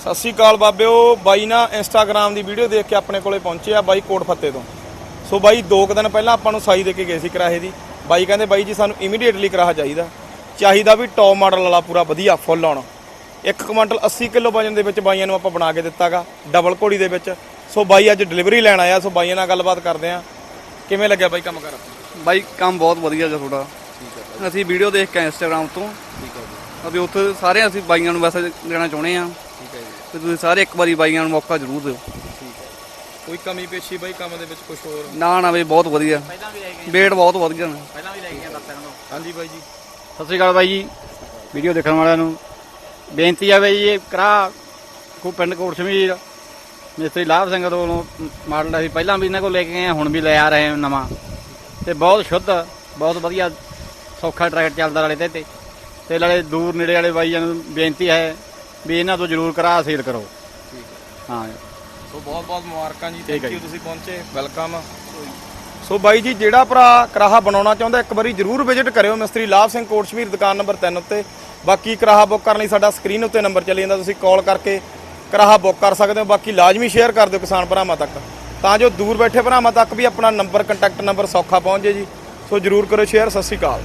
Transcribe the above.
ਸਤਿ ਸ਼੍ਰੀ ਅਕਾਲ ਬਾਬਿਓ। ਬਾਈ ਨਾ ਇੰਸਟਾਗ੍ਰam ਦੀ ਵੀਡੀਓ ਦੇਖ ਕੇ ਆਪਣੇ ਕੋਲੇ ਪਹੁੰਚੇ ਆ ਬਾਈ ਕੋਟ ਫੱਤੇ ਤੋਂ। ਸੋ ਬਾਈ ਦੋ ਕੁ ਦਿਨ ਪਹਿਲਾਂ ਆਪਾਂ ਨੂੰ ਸਾਈ ਦੇ ਕੇ ਗਏ ਸੀ ਕਰਾਹੇ ਦੀ। ਬਾਈ ਕਹਿੰਦੇ, ਬਾਈ ਜੀ, ਸਾਨੂੰ ਇਮੀਡੀਏਟਲੀ ਕਰਾਹਾ ਚਾਹੀਦਾ। ਚਾਹੀਦਾ ਵੀ ਟੌਪ ਮਾਡਲ ਵਾਲਾ ਪੂਰਾ ਵਧੀਆ ਫੁੱਲ ਆਉਣਾ ਇੱਕ ਕੁਇੰਟਲ 80 ਕਿਲੋ ਵਜਨ ਦੇ ਵਿੱਚ ਬਾਈਆਂ ਨੂੰ ਆਪਾਂ ਬਣਾ ਕੇ ਦਿੱਤਾਗਾ ਡਬਲ ਘੋੜੀ ਦੇ ਵਿੱਚ। ਸੋ ਬਾਈ ਅੱਜ ਡਿਲੀਵਰੀ ਲੈਣ ਆਇਆ, ਸੋ ਬਾਈਆਂ ਨਾਲ ਗੱਲਬਾਤ ਕਰਦੇ ਆ। ਕਿਵੇਂ ਲੱਗਿਆ ਬਾਈ ਕੰਮ ਕਰ? ਬਾਈ, ਕੰਮ ਬਹੁਤ ਵਧੀਆ ਜਿਹਾ ਤੁਹਾਡਾ। ਅਸੀਂ ਵੀਡੀਓ ਦੇਖ ਕੇ ਇੰਸਟਾਗ੍ਰam ਤੋਂ। ਠੀਕ ਹੈ ਜੀ। ਅਸੀਂ ਉੱਥੇ ਸਾਰੇ ਅਸੀਂ ਬਾਈਆਂ ਨੂੰ ਮੈਸੇਜ ਦੇਣਾ ਚਾਹੁੰਦੇ ਆ ਠੀਕ ਹੈ ਜੀ। ਤੇ ਤੁਸੀਂ ਸਾਰੇ ਇੱਕ ਵਾਰੀ ਬਾਈਆਂ ਨੂੰ ਮੌਕਾ ਜ਼ਰੂਰ ਦਿਓ। ਠੀਕ ਹੈ। ਕੋਈ ਕਮੀ ਪੇਸ਼ੀ ਬਾਈ ਕੰਮ ਦੇ ਵਿੱਚ ਕੁਝ ਹੋਰ? ਨਾ ਨਾ ਬਈ ਬਹੁਤ ਵਧੀਆ। ਪਹਿਲਾਂ ਵੀ ਲੈ ਗਏ ਵੇਟ ਬਹੁਤ ਵਧੀਆ ਨੇ। ਪਹਿਲਾਂ ਵੀ ਲੈ ਗਏ ਦੱਸਿਆ ਨੂੰ ਹਾਂਜੀ ਬਾਈ ਜੀ। ਸਤਿ ਸ਼੍ਰੀ ਅਕਾਲ ਬਾਈ ਜੀ। ਵੀਡੀਓ ਦੇਖਣ ਵਾਲਿਆਂ ਨੂੰ ਬੇਨਤੀ ਆ ਬਈ ਇਹ ਕਰਾ ਕੋ ਪਿੰਡ ਕੋਟ ਸ਼ਮੀਰ ਮਿਸਤਰੀ ਲਾਭ ਸਿੰਘ ਤੋਂ ਮਾਡਲ ਅਸੀਂ ਪਹਿਲਾਂ ਵੀ ਇਹਨਾਂ ਕੋਲ ਲੈ ਕੇ ਗਏ ਹਾਂ ਹੁਣ ਵੀ ਲੈ ਆ ਰਹੇ ਹਾਂ ਨਵਾਂ। ਤੇ ਬਹੁਤ ਸ਼ੁੱਧ ਬਹੁਤ ਵਧੀਆ ਸੌਖਾ ਟਰੈਕਟਰ ਚੱਲਦਾ ਨਾਲੇ ਤੇ ਤੇ। ਤੇ ਨਾਲੇ ਦੂਰ ਨੇੜੇ ਵਾਲੇ ਬਾਈਆਂ ਨੂੰ ਬੇਨਤੀ ਹੈ ਵੀ ਇਹਨਾਂ ਤੋਂ ਜ਼ਰੂਰ ਕਰਾ ਸੇਲ ਕਰੋ। ਠੀਕ ਹੈ। ਸੋ ਬਹੁਤ ਬਹੁਤ ਮੁਬਾਰਕਾਂ ਜੀ ਥੈਂਕ ਯੂ ਤੁਸੀਂ ਪਹੁੰਚੇ ਵੈਲਕਮ ਸੋ ਬਾਈ ਜੀ ਜਿਹੜਾ ਭਰਾ ਕਰਾਹਾ ਬਣਾਉਣਾ ਚਾਹੁੰਦਾ ਇੱਕ ਵਾਰੀ ਜਰੂਰ ਵਿਜ਼ਿਟ ਕਰਿਓ ਮਿਸਤਰੀ ਲਾਭ ਸਿੰਘ ਕੋਟਸ਼ਮੀਰ ਦੁਕਾਨ ਨੰਬਰ 3 ਉੱਤੇ। ਬਾਕੀ ਕਰਾਹਾ ਬੁੱਕ ਕਰਨ ਲਈ ਸਾਡਾ ਸਕਰੀਨ ਉੱਤੇ ਨੰਬਰ ਚੱਲੀ ਜਾਂਦਾ ਤੁਸੀਂ ਕਾਲ ਕਰਕੇ ਕਰਾਹਾ ਬੁੱਕ ਕਰ ਸਕਦੇ ਹੋ। ਬਾਕੀ ਲਾਜ਼ਮੀ ਸ਼ੇਅਰ ਕਰ ਦਿਓ ਕਿਸਾਨ ਭਰਾਵਾਂ ਤੱਕ। ਤਾਂ ਜੋ ਦੂਰ ਬੈਠੇ ਭਰਾਵਾਂ ਤੱਕ ਵੀ ਆਪਣਾ ਨੰਬਰ ਕੰਟੈਕਟ ਨੰਬਰ ਸੌਖਾ ਪਹੁੰਚ ਜੇ। ਜੀ ਸੋ ਜਰੂਰ ਕਰੋ ਸ਼ੇਅਰ ਸਤਿ ਸ਼੍ਰੀ ਅਕਾਲ।